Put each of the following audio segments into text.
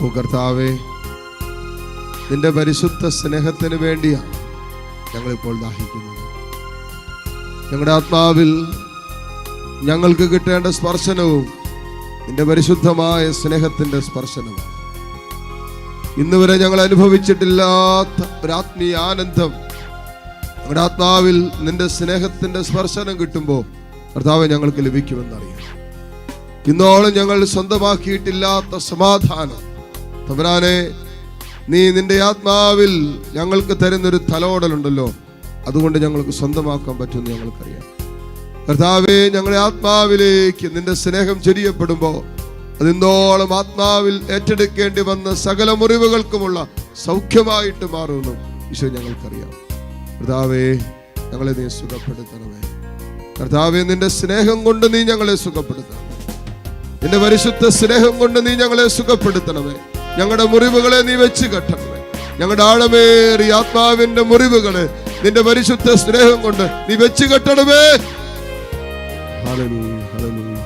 ഓ കർത്താവേ നിന്റെ പരിശുദ്ധ സ്നേഹത്തിന് വേണ്ടിയാണ് ഞങ്ങളിപ്പോൾ ദാഹിക്കുന്നത്. ഞങ്ങളുടെ ആത്മാവിൽ ഞങ്ങൾക്ക് കിട്ടേണ്ട സ്പർശനവും നിന്റെ പരിശുദ്ധമായ സ്നേഹത്തിന്റെ സ്പർശനവും ഇന്ന് വരെ ഞങ്ങൾ അനുഭവിച്ചിട്ടില്ലാത്ത ഒരു ആത്മീയ ആനന്ദം. ഞങ്ങളുടെ ആത്മാവിൽ നിന്റെ സ്നേഹത്തിന്റെ സ്പർശനം കിട്ടുമ്പോൾ കർത്താവ് ഞങ്ങൾക്ക് ലഭിക്കുമെന്നറിയാം. ഇന്നോളം ഞങ്ങൾ സ്വന്തമാക്കിയിട്ടില്ലാത്ത സമാധാനം. തമ്പുരാനെ നീ നിന്റെ ആത്മാവിൽ ഞങ്ങൾക്ക് തരുന്നൊരു തലോടലുണ്ടല്ലോ. അതുകൊണ്ട് ഞങ്ങൾക്ക് സ്വന്തമാക്കാൻ പറ്റുമെന്ന് ഞങ്ങൾക്കറിയാം. കർത്താവെ ഞങ്ങളുടെ ആത്മാവിലേക്ക് നിന്റെ സ്നേഹം ചൊരിയപ്പെടുമ്പോൾ അതിന്നോളം ആത്മാവിൽ ഏറ്റെടുക്കേണ്ടി വന്ന സകല മുറിവുകൾക്കുമുള്ള സൗഖ്യമായിട്ട് മാറുമെന്നും ഈശോ ഞങ്ങൾക്കറിയാം. കർത്താവേ ഞങ്ങളെ നീ സുഖപ്പെടുത്തണമേ. കർത്താവെ നിന്റെ സ്നേഹം കൊണ്ട് നീ ഞങ്ങളെ സുഖപ്പെടുത്തണം നിന്റെ പരിശുദ്ധ സ്നേഹം കൊണ്ട് നീ ഞങ്ങളെ സുഖപ്പെടുത്തണമേ. ഞങ്ങളുടെ മുറിവുകളെ നീ വെച്ച് കെട്ടണമേ. ഞങ്ങളുടെ ആഴമേറി ആത്മാവിന്റെ മുറിവുകളെ നിന്റെ പരിശുദ്ധ സ്നേഹം കൊണ്ട് നീ വെച്ച് കെട്ടണമേ. Hallelujah, hallelujah.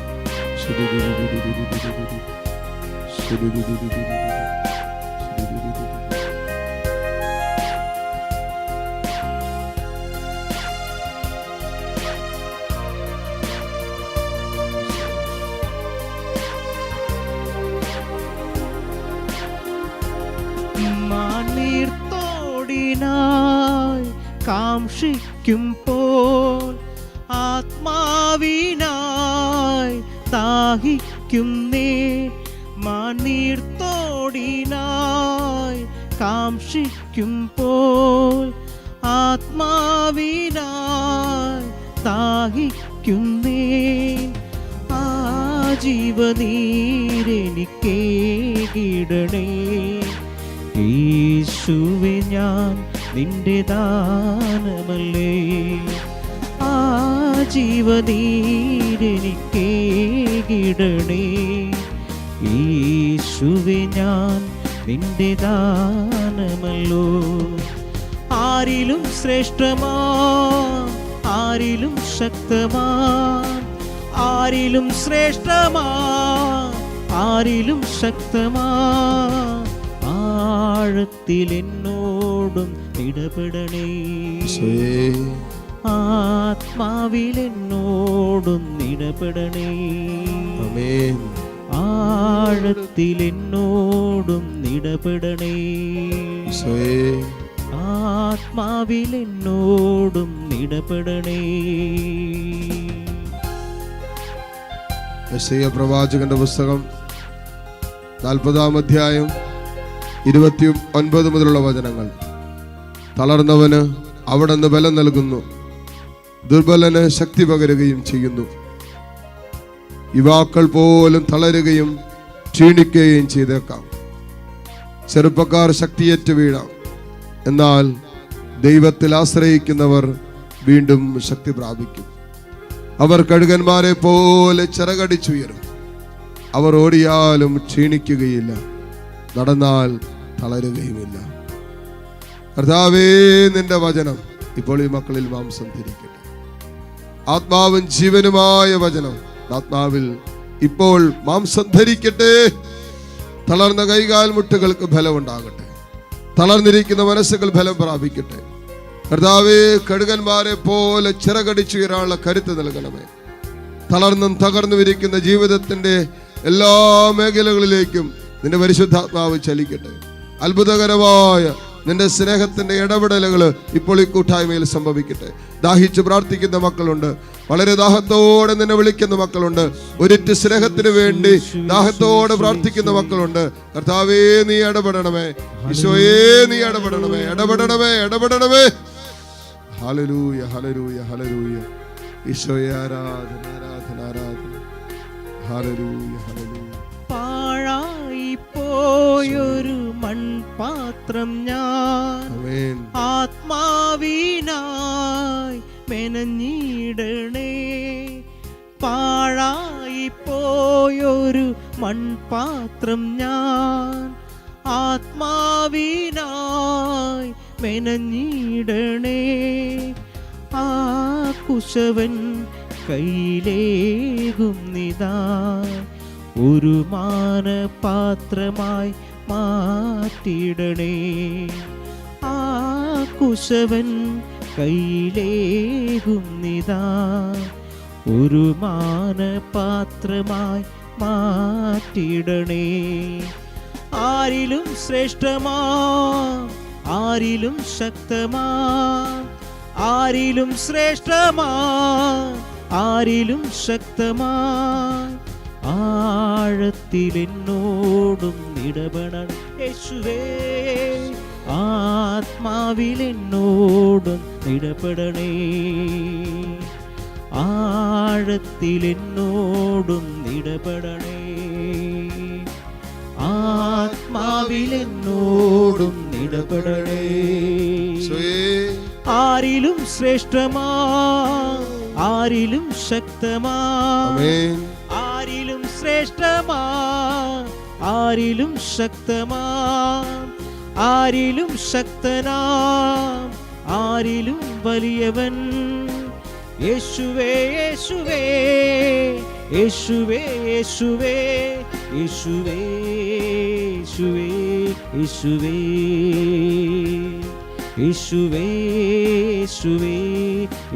പാടിനായി പോൽ ആത്മാവിനായി താഹിക്കും ദാഹിക്കുന്നേ മണീർത്തോടിനായി പോൽ ആത്മാവിനായി താഹിക്കും നീ ആ ജീവനീരെനിക്കേ കിടണേ. യേശുവെ ഞാൻ നിന്റെ ദാനമല്ലേ? ആ ജീവനീരെനിക്കേകിടണേ യേശുവെ ഞാൻ നിന്റെ ദാനമല്ലോ. ആരിലും ശ്രേഷ്ഠമാ ആരിലും ശക്തമാ. ആരിലും ശ്രേഷ്ഠമാ ആരിലും ശക്തമാ. ആഴത്തിൽ എന്നോടും ഇടപെടണേ. ആത്മാവിൽ എന്നോടും ഇടപെടണേ. ആഴത്തിൽ എന്നോടും ഇടപെടണേ. ആത്മാവിൽ എന്നോടും ഇടപെടണേ. പ്രവാചകന്റെ പുസ്തകം നാൽപ്പതാം അധ്യായം ഇരുപത്തി ഒൻപത് മുതലുള്ള വചനങ്ങൾ. തളർന്നവന് അവിടെ നിന്ന് ബലം നൽകുന്നു. ദുർബലന് ശക്തി പകരുകയും ചെയ്യുന്നു. യുവാക്കൾ പോലും തളരുകയും ക്ഷീണിക്കുകയും ചെയ്തേക്കാം. ചെറുപ്പക്കാർ ശക്തിയേറ്റ് വീഴാം. എന്നാൽ ദൈവത്തിൽ ആശ്രയിക്കുന്നവർ വീണ്ടും ശക്തി പ്രാപിക്കും. അവർ കഴുകന്മാരെ പോലെ ചിറകടിച്ചുയരും. അവർ ഓടിയാലും ക്ഷീണിക്കുകയില്ല. നടന്നാൽ തളരുകയുമില്ല കർത്താവേ നിന്റെ വചനം ഇപ്പോൾ ഈ മക്കളിൽ മാംസം ധരിക്കട്ടെ ആത്മാവും ജീവനുമായ വചനം ആത്മാവിൽ ഇപ്പോൾ മാംസം ധരിക്കട്ടെ. തളർന്ന കൈകാൽ മുട്ടുകൾക്ക് ഫലമുണ്ടാകട്ടെ. തളർന്നിരിക്കുന്ന മനസ്സുകൾ ഫലം പ്രാപിക്കട്ടെ. കർത്താവേ കഴുകന്മാരെ പോലെ ചിറകടിച്ചു ചിറകടിച്ചുയരാനുള്ള കരുത്ത് നൽകണമേ. തളർന്നും തകർന്നു ഇരിക്കുന്ന ജീവിതത്തിന്റെ എല്ലാ മേഖലകളിലേക്കും നിന്റെ പരിശുദ്ധാത്മാവ് ചലിക്കട്ടെ. അത്ഭുതകരമായ നിന്റെ സ്നേഹത്തിന്റെ ഇടപെടലുകൾ ഇപ്പോൾ ഈ കൂട്ടായ്മയിൽ സംഭവിക്കട്ടെ. ദാഹിച്ച് പ്രാർത്ഥിക്കുന്ന മക്കളുണ്ട്. വളരെ ദാഹത്തോടെ നിന്നെ വിളിക്കുന്ന മക്കളുണ്ട്. ഒരിറ്റ് സ്നേഹത്തിന് വേണ്ടി ദാഹത്തോടെ പ്രാർത്ഥിക്കുന്ന മക്കളുണ്ട്. കർത്താവേ നീ ഇടപെടണമേ. ഈശോയേ നീ ഇടപെടണമേ. ഇടപെടണമേ ഇടപെടണമേ. ഹലരൂയ ഹലരൂയ ഹലരൂയ ഈശോയെ ആരാധന ആരാധന ആരാധന. ഹലരൂയ പാഴായി പോയൊരു മൺപാത്രം ഞാൻ ആത്മാവീനായി മെനഞ്ഞിടണേ. പാഴായി പോയൊരു മൺപാത്രം ഞാൻ ആത്മാവിനായി മെനഞ്ഞിടണേ. ആ കുശവൻ കയ്യിലേകും നിതാ. ഒരു മാനപാത്രമായി മാറ്റിടണേ. ആ കുശവൻ കയ്യിലേകുന്നിതാ. ഒരു മാനപാത്രമായി മാറ്റിടണേ. ആരിലും ശ്രേഷ്ഠമാ ആരിലും ശക്തമാ. ആരിലും ശ്രേഷ്ഠമാ ആരിലും ശക്തമാ. ആഴത്തിൽ എന്നോടും ഇടപെടണം യേശുവേ ആത്മാവിൽ എന്നോടും ഇടപെടണേ ആഴത്തിൽ എന്നോടും ഇടപെടണേ ആത്മാവിൽ എന്നോടും ഇടപെടണേ ആരിലും ശ്രേഷ്ഠമാ ആരിലും ശക്തമാ. ആമേൻ. ആരിലും ശ്രേഷ്ഠമാ ആരിലും ശക്തമാ ആരിലും ശക്തനാ ആരിലും വലിയവൻ. യേശുവേ യേശുവേ യേശുവേ യേശുവേ യേശുവേ യേശുവേ യേശുവേ യേശുവേ യേശുവേ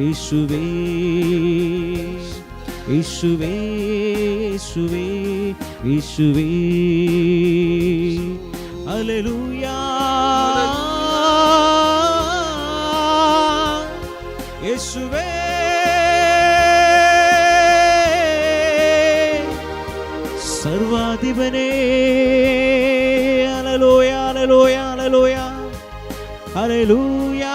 യേശുവേ. യേശുവേ യേശുവേ യേശുവേ. അലലൂയാ യേശുവേ. സർവാധിപനേ അലലോയ അലലോയ അലലോയ അലലൂയാ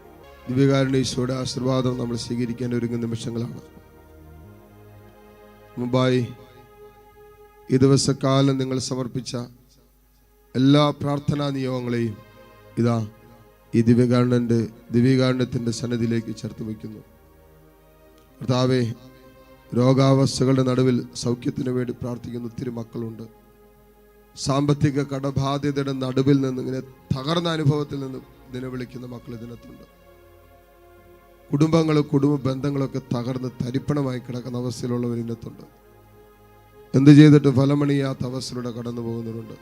ദിവ്യകാരുടെ ഈശോയുടെ ആശീർവാദം നമ്മൾ സ്വീകരിക്കാൻ ഒരുങ്ങുന്ന നിമിഷങ്ങളാണ്. മുമ്പായി ഈ ദിവസക്കാലം നിങ്ങൾ സമർപ്പിച്ച എല്ലാ പ്രാർത്ഥനാ നിയോഗങ്ങളെയും ഇതാ ഈ ദിവ്യകാരണന്റെ ദിവ്യകാരുണ്യത്തിന്റെ സന്നിധിയിലേക്ക് ചേർത്ത് വയ്ക്കുന്നു. കർത്താവേ രോഗാവസ്ഥകളുടെ നടുവിൽ സൗഖ്യത്തിന് വേണ്ടി പ്രാർത്ഥിക്കുന്ന ഒത്തിരി മക്കളുണ്ട്. സാമ്പത്തിക കടബാധ്യതയുടെ നടുവിൽ നിന്ന് ഇങ്ങനെ തകർന്ന അനുഭവത്തിൽ നിന്ന് നിലവിളിക്കുന്ന മക്കൾ ഇതിനകത്തുണ്ട്. കുടുംബങ്ങളും കുടുംബ ബന്ധങ്ങളൊക്കെ തകർന്ന് തരിപ്പണമായി കിടക്കുന്ന അവസ്ഥയിലുള്ളവർ ഇന്നത്തുണ്ട്. എന്ത് ചെയ്തിട്ട് ഫലമണിയാത്ത അവസ്ഥയിലൂടെ കടന്നു പോകുന്നവരുണ്ട്.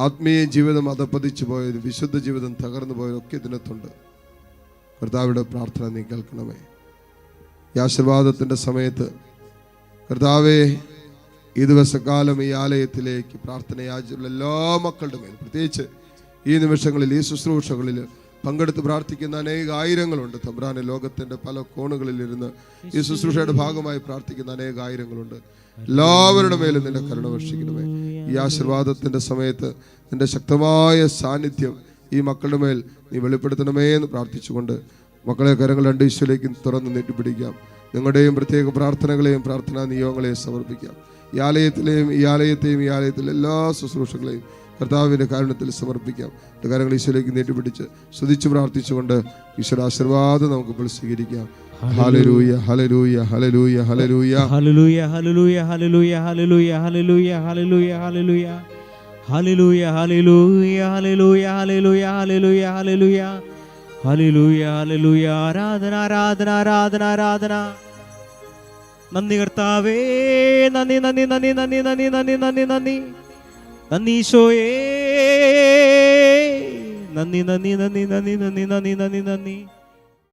ആത്മീയ ജീവിതം അതപ്പതിച്ചു പോയത് വിശുദ്ധ ജീവിതം തകർന്നു പോയതൊക്കെ ഇതിനകത്തുണ്ട് കർത്താവിടെ പ്രാർത്ഥന നീ കേൾക്കണമേ. ഈ ആശീർവാദത്തിന്റെ സമയത്ത് കർത്താവേ ഈ ദിവസക്കാലം ഈ ആലയത്തിലേക്ക് പ്രാർത്ഥന യാചിച്ചുള്ള എല്ലാ മക്കളുടെ മേൽ പ്രത്യേകിച്ച് ഈ നിമിഷങ്ങളിൽ ഈ ശുശ്രൂഷകളിൽ പങ്കെടുത്ത് പ്രാർത്ഥിക്കുന്ന അനേക ആയിരങ്ങളുണ്ട് തമ്പ്രാന് ലോകത്തിന്റെ പല കോണുകളിൽ ഇരുന്ന് ഈ ശുശ്രൂഷയുടെ ഭാഗമായി പ്രാർത്ഥിക്കുന്ന അനേക ആയിരങ്ങളുണ്ട് എല്ലാവരുടെ മേലും നിന്റെ കരുണ വർഷിക്കണമേ. ഈ ആശീർവാദത്തിന്റെ സമയത്ത് നിന്റെ ശക്തമായ സാന്നിധ്യം ഈ മക്കളുടെ മേൽ നീ വെളിപ്പെടുത്തണമേ എന്ന് പ്രാർത്ഥിച്ചുകൊണ്ട് മക്കളെ കരങ്ങൾ രണ്ട് ഈശ്വരേക്കും തുറന്ന് നീട്ടിപ്പിടിക്കാം. നിങ്ങളുടെയും പ്രത്യേക പ്രാർത്ഥനകളെയും പ്രാർത്ഥനാ നിയോഗങ്ങളെയും സമർപ്പിക്കാം. ഈ ആലയത്തിലെയും ഈ ആലയത്തെയും ഈ ആലയത്തിലെ എല്ലാ ശുശ്രൂഷകളെയും കർത്താവിന്റെ കാരണത്തിൽ സമർപ്പിക്കാം കാര്യങ്ങൾ ഈശോയിലേക്ക് നീട്ടിപ്പിടിച്ച് സ്തുതിച്ച് പ്രാർത്ഥിച്ചുകൊണ്ട് ഈശ്വര ആശീർവാദം നമുക്ക് ഇപ്പോൾ സ്വീകരിക്കാം hallelujah hallelujah hallelujah hallelujah hallelujah hallelujah hallelujah hallelujah hallelujah hallelujah hallelujah hallelujah hallelujah hallelujah hallelujah hallelujah hallelujah hallelujah hallelujah ആരാധന ആരാധന ആരാധന ആരാധന നന്ദി കർത്താവേ നന്ദി നന്ദി നന്ദി നന്ദി നന്ദി നന്ദി നന്ദി നന്ദി നന്ദി ഈശോയേ. നന്ദി നന്ദി നന്ദി നന്ദി നന്ദി നന്ദി നന്ദി നന്ദി